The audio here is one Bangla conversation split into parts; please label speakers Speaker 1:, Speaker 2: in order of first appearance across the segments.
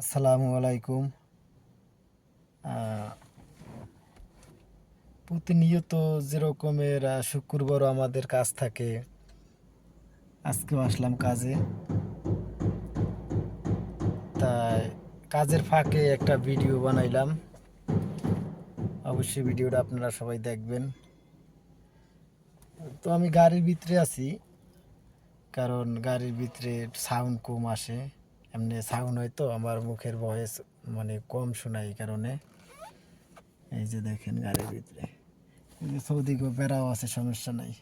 Speaker 1: আসসালামু আলাইকুম। প্রতিনিয়ত যেরকমের শুক্রবারও আমাদের কাজ থাকে, আজকেও আসলাম কাজে। তাই কাজের ফাঁকে একটা ভিডিও বানাইলাম। অবশ্যই ভিডিওটা আপনারা সবাই দেখবেন। তো আমি গাড়ির ভিতরে আছি, কারণ গাড়ির ভিতরে সাউন্ড কম আসে। এমনি সাউন্ড হয় তো আমার মুখের ভয়েস মানে কম শোনায় এই কারণে। এই যে দেখেন গাড়ির ভিতরে। সৌদিকে বেড়াও আছে, সমস্যা নাই।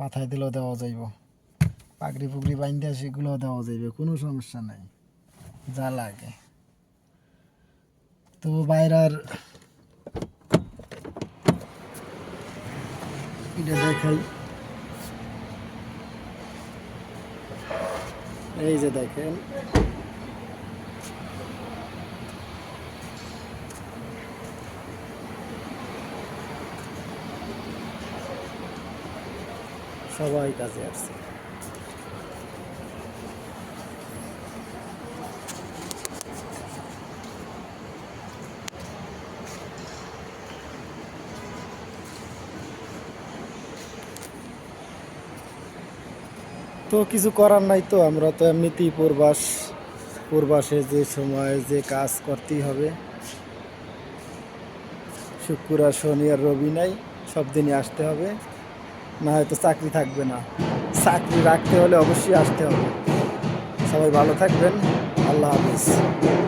Speaker 1: মাথায় দিলেও দেওয়া যাইব। পাগড়ি পুগড়ি বাইন্দে সেগুলোও দেওয়া যাইবে, কোনো সমস্যা নাই। যা লাগে। তো বাইরার এটা দেখাই। এই যে দেখেন। সবাই কাজে আসছে। তো কিছু করার নাই তো, আমরা তো এমনিতেই পূর্বাস, পূর্বাসে যে সময় যে কাজ করতেই হবে। শুক্র আর শনি আর রবি নাই, সব দিনই আসতে হবে। না হয়তো চাকরি থাকবে না। চাকরি রাখতে হলে অবশ্যই আসতে হবে। সবাই ভালো থাকবেন। আল্লাহ হাফিজ।